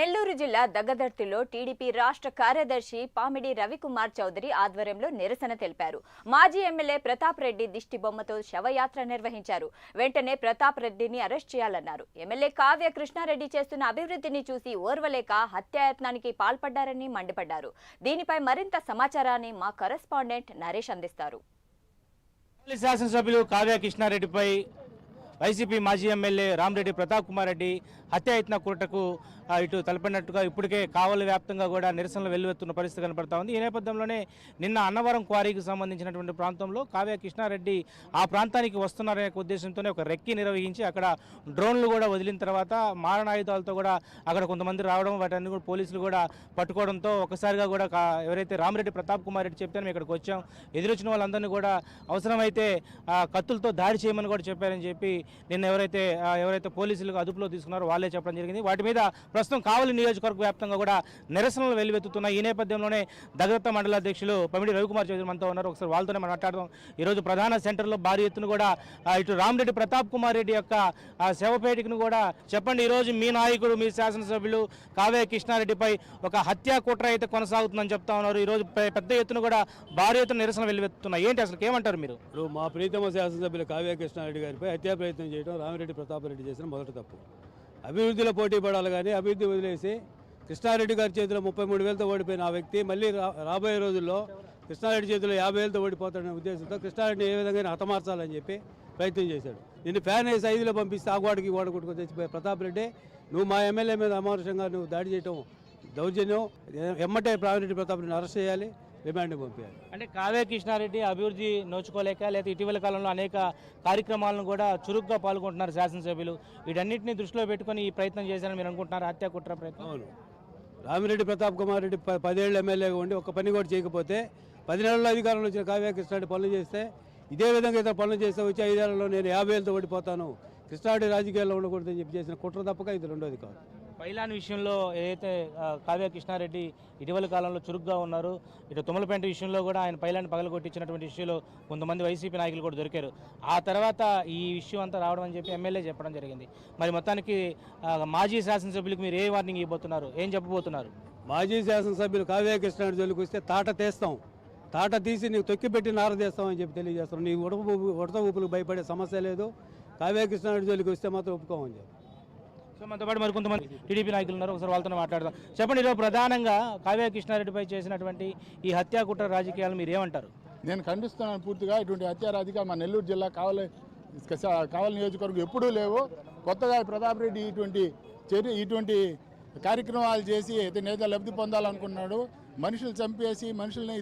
నెల్లూరు జిల్లా దగ్గదర్తిలో టీడీపీ రాష్ట్ర కార్యదర్శి పామిడి రవికుమార్ చౌదరి ఆధ్వర్యంలో నిరసన తెలిపారు. మాజీ ఎమ్మెల్యే ప్రతాప్ రెడ్డి దిష్టి బొమ్మతో శవయాత్ర నిర్వహించారు. వెంటనే ప్రతాప్ రెడ్డిని అరెస్ట్ చేయాలన్నారు. ఎమ్మెల్యే కావ్య కృష్ణారెడ్డి చేస్తున్న అభివృద్ధిని చూసి ఓర్వలేక హత్యాయత్నానికి పాల్పడ్డారని మండిపడ్డారు. దీనిపై మరింత సమాచారాన్ని మా కరెస్పాండెంట్ నరేష్ అందిస్తారు. శాసనసభ్యులు కావ్య కృష్ణారెడ్డిపై వైసీపీ మాజీ ఎమ్మెల్యే రామరెడ్డి ప్రతాప్ కుమార్ రెడ్డి హత్యాయత్న కుట్రకు ఇటు తలపడినట్టుగా ఇప్పటికే కావలి వ్యాప్తంగా కూడా నిరసనలు వెల్లువెత్తున్న పరిస్థితి కనపడతా ఉంది. ఈ నేపథ్యంలోనే నిన్న అన్నవరం క్వారీకి సంబంధించినటువంటి ప్రాంతంలో కావ్య కృష్ణారెడ్డి ఆ ప్రాంతానికి వస్తున్నారనే ఉద్దేశంతోనే ఒక రెక్కి నిర్వహించి అక్కడ డ్రోన్లు కూడా వదిలిన తర్వాత మారణాయుధాలతో కూడా అక్కడ కొంతమంది రావడం వాటన్ని కూడా పోలీసులు కూడా పట్టుకోవడంతో ఒకసారిగా కూడా ఎవరైతే రామరెడ్డి ప్రతాప్ కుమార్ రెడ్డి చెప్తే మేము ఇక్కడికి వచ్చాం. ఎదురొచ్చిన వాళ్ళందరినీ కూడా అవసరమైతే కత్తులతో దాడి చేయమని కూడా చెప్పారని చెప్పి నిన్న ఎవరైతే ఎవరైతే పోలీసులకు అదుపులో తీసుకున్నారో వాళ్ళే చెప్పడం జరిగింది. వాటి మీద ప్రస్తుతం కావలి నియోజకవర్గ వ్యాప్తంగా కూడా నిరసనలు వెల్లువెత్తుతున్న ఈ నేపథ్యంలోనే దగదత్త మండల అధ్యక్షులు పమిడి రవికుమార్ చౌదరి మనతో ఉన్నారు. ఒకసారి వాళ్ళతోనే మనం మాట్లాడదాం ఈరోజు ప్రధాన సెంటర్లో భారీ ఎత్తున కూడా ఇటు రామరెడ్డి ప్రతాప్ కుమార్ రెడ్డి యొక్క శవపేటికను కూడా చెప్పండి. ఈరోజు మీ నాయకుడు మీ శాసనసభ్యులు కావ్య కృష్ణారెడ్డిపై ఒక హత్యా కుట్ర అయితే కొనసాగుతుందని చెప్తా ఉన్నారు. ఈరోజు పెద్ద ఎత్తున కూడా భారీ ఎత్తున నిరసన వెల్లువెత్తున్నాయి. ఏంటి అసలు ఏమంటారు మీరు? మా ప్రీతమ శాసనసభ్యులు కావ్య కృష్ణారెడ్డి గారిపై హత్యా ప్రయత్నం చేయడం రామిరెడ్డి ప్రతాపరెడ్డి చేసిన మొదటి తప్పు. అభివృద్ధిలో పోటీ పడాలి కానీ అభివృద్ధి వదిలేసి కృష్ణారెడ్డి గారి చేతిలో ముప్పై మూడు వేలతో ఓడిపోయిన ఆ వ్యక్తి మళ్ళీ రా- రాబోయే రోజుల్లో కృష్ణారెడ్డి చేతిలో యాభై వేలతో ఓడిపోతాడనే ఉద్దేశంతో కృష్ణారెడ్డిని ఏ విధంగా హతమార్చాలని చెప్పి ప్రయత్నం చేశాడు. నిన్ను ఫ్యాన్ వేసి ఐదులో పంపిస్తే ఆ గోడకి గోడ కొట్టుకొని తెచ్చిపోయే ప్రతాప్ రెడ్డి నువ్వు మా ఎమ్మెల్యే మీద అమానుషంగా నువ్వు దాడి చేయటం దౌర్జన్యం. ఎమ్మటే రెడ్డి ప్రతాప్ రెడ్డిని అరెస్ట్ చేయాలి. రిమాండ్కి పంపించాలి. అంటే కావ్య కృష్ణారెడ్డి అభివృద్ధి నోచుకోలేక లేదా ఇటీవల కాలంలో అనేక కార్యక్రమాలను కూడా చురుగ్గా పాల్గొంటున్నారు శాసనసభ్యులు. వీటన్నిటిని దృష్టిలో పెట్టుకొని ఈ ప్రయత్నం చేశారని మీరు అనుకుంటున్నారు? హత్య కుట్ర ప్రయత్నం? అవును. రామిరెడ్డి ప్రతాప్ కుమార్ రెడ్డి పదేళ్ళు ఎమ్మెల్యేగా ఉండి ఒక్క పని కూడా చేయకపోతే పది నెలల్లో అధికారంలో వచ్చిన కావ్య కృష్ణారెడ్డి పనులు చేస్తే ఇదే విధంగా ఇతర పనులు చేస్తే వచ్చి ఐదేళ్ళలో నేను యాభై వేలతో ఓడిపోతాను. కృష్ణారెడ్డి రాజకీయాల్లో ఉండకూడదని చెప్పి చేసిన కుట్ర తప్పక ఇది రెండోది కాదు. పైలాన్ విషయంలో ఏదైతే కావ్య కృష్ణారెడ్డి ఇటీవల కాలంలో చురుగ్గా ఉన్నారు ఇటు తుమ్మలపేంట విషయంలో కూడా ఆయన పైలాన్ని పగలగొట్టించినటువంటి విషయంలో కొంతమంది వైసీపీ నాయకులు కూడా దొరికారు. ఆ తర్వాత ఈ విషయం అంతా రావడం అని చెప్పి ఎమ్మెల్యే చెప్పడం జరిగింది. మరి మొత్తానికి మాజీ శాసనసభ్యులకు మీరు ఏ వార్నింగ్ ఇవ్వబోతున్నారు? ఏం చెప్పబోతున్నారు? మాజీ శాసనసభ్యులు కావ్య కృష్ణారెడ్డి జోలికి వస్తే తాట తీస్తాం. తాట తీసి నీకు తొక్కిపెట్టి నారదేస్తామని అని చెప్పి తెలియజేస్తాం నీ ఉడత ఉడత ఊపులకు భయపడే సమస్య లేదు. కావ్య కృష్ణారెడ్డి జోలికి వస్తే మాత్రం ఒప్పుకోమని చెప్పి. సో మనతో పాటు మరి కొంతమంది టీడీపీ నాయకులు ఉన్నారు. ఒకసారి వాళ్ళతో మాట్లాడదాం. చెప్పండి ఈరోజు ప్రధానంగా కావ్య కృష్ణారెడ్డిపై చేసినటువంటి ఈ హత్యాకుట్ర రాజకీయాలు మీరు ఏమంటారు? నేను ఖండిస్తున్నాను పూర్తిగా. ఇటువంటి హత్యారాధిక మా నెల్లూరు జిల్లా కావాలి కావాలి నియోజకవర్గం ఎప్పుడూ లేవు. కొత్తగా ప్రతాప్ రెడ్డి ఇటువంటి చర్య ఇటువంటి కార్యక్రమాలు చేసి ఇతను ఏదో లబ్ధి పొందాలనుకున్నాడు. మనుషులు చంపేసి మనుషుల్ని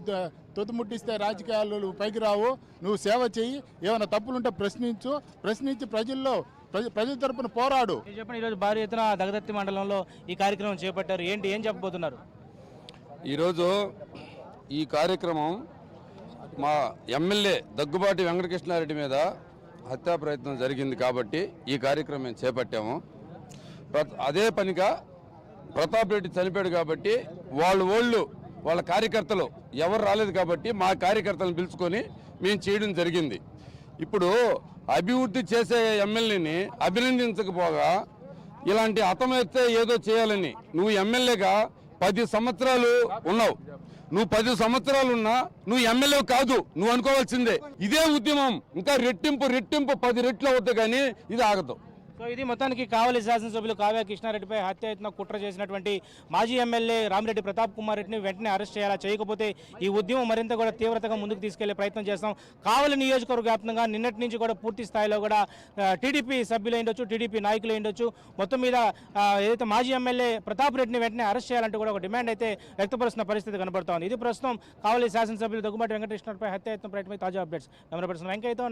త- తొత్తుముట్టిస్తే రాజకీయాలు పైకి రావు. నువ్వు సేవ చెయ్యి. ఏమైనా తప్పులుంటే ప్రశ్నించు. ప్రశ్నించి ప్రజల్లో ప్రజ ప్రజల తరపున పోరాడు. చెప్పండి? ఈరోజు భారీ ఎత్తున దగదత్తి మండలంలో ఈ కార్యక్రమం చేపట్టారు. ఏంటి? ఏం చెప్పబోతున్నారు? ఈరోజు ఈ కార్యక్రమం మా ఎమ్మెల్యే దగ్గుబాటి వెంకటకృష్ణారెడ్డి మీద హత్యా ప్రయత్నం జరిగింది కాబట్టి ఈ కార్యక్రమం మేము చేపట్టాము. ప్ర- అదే పనిగా ప్రతాప్ రెడ్డి చనిపోయాడు కాబట్టి వాళ్ళు ఓళ్ళు వాళ్ళ కార్యకర్తలు ఎవరు రాలేదు కాబట్టి మా కార్యకర్తలను పిలుచుకొని మేము చేయడం జరిగింది. ఇప్పుడు అభివృద్ధి చేసే ఎమ్మెల్యేని అభినందించకపోగా ఇలాంటి అతమైతే ఏదో చేయాలని నువ్వు ఎమ్మెల్యేగా పది సంవత్సరాలు ఉన్నావు. నువ్వు పది సంవత్సరాలు ఉన్నా నువ్వు ఎమ్మెల్యే కాదు నువ్వు అనుకోవాల్సిందే. ఇదే ఉద్యమం. ఇంకా రెట్టింపు రెట్టింపు పది రెట్లు అవుతుంది కానీ ఇది ఆగదు. సో ఇది మొత్తానికి కావలి శాసనసభ్యులు కావ్య కృష్ణారెడ్డిపై హత్యాయత్న కుట్ర చేసినటువంటి మాజీ ఎమ్మెల్యే రామిరెడ్డి ప్రతాప్ కుమార్ రెడ్డిని వెంటనే అరెస్ట్ చేయాలా? చేయకపోతే ఈ ఉద్యమం మరింత కూడా తీవ్రతగా ముందుకు తీసుకెళ్ళే ప్రయత్నం చేస్తాం. కావలి నియోజకవర్గ వ్యాప్తంగా నిన్నటి నుంచి కూడా పూర్తి స్థాయిలో కూడా టీడీపీ సభ్యులు ఉండొచ్చు టీడీపీ నాయకులు ఉండొచ్చు. మొత్తం మీద ఏదైతే మాజీ ఎమ్మెల్యే ప్రతాప్ రెడ్డిని వెంటనే అరెస్ట్ చేయాలంటూ కూడా ఒక డిమాండ్ అయితే వ్యక్తపరుస్తున్న పరిస్థితి కనబడుతోంది. ఇది ప్రస్తుతం కావలి శాసనసభ్యులు దగ్గుబాటి వెంకటకృష్ణపై హత్యాయత్నం ప్రయత్నమై తాజా అప్డేట్స్. Camera person వెంకయ్యతో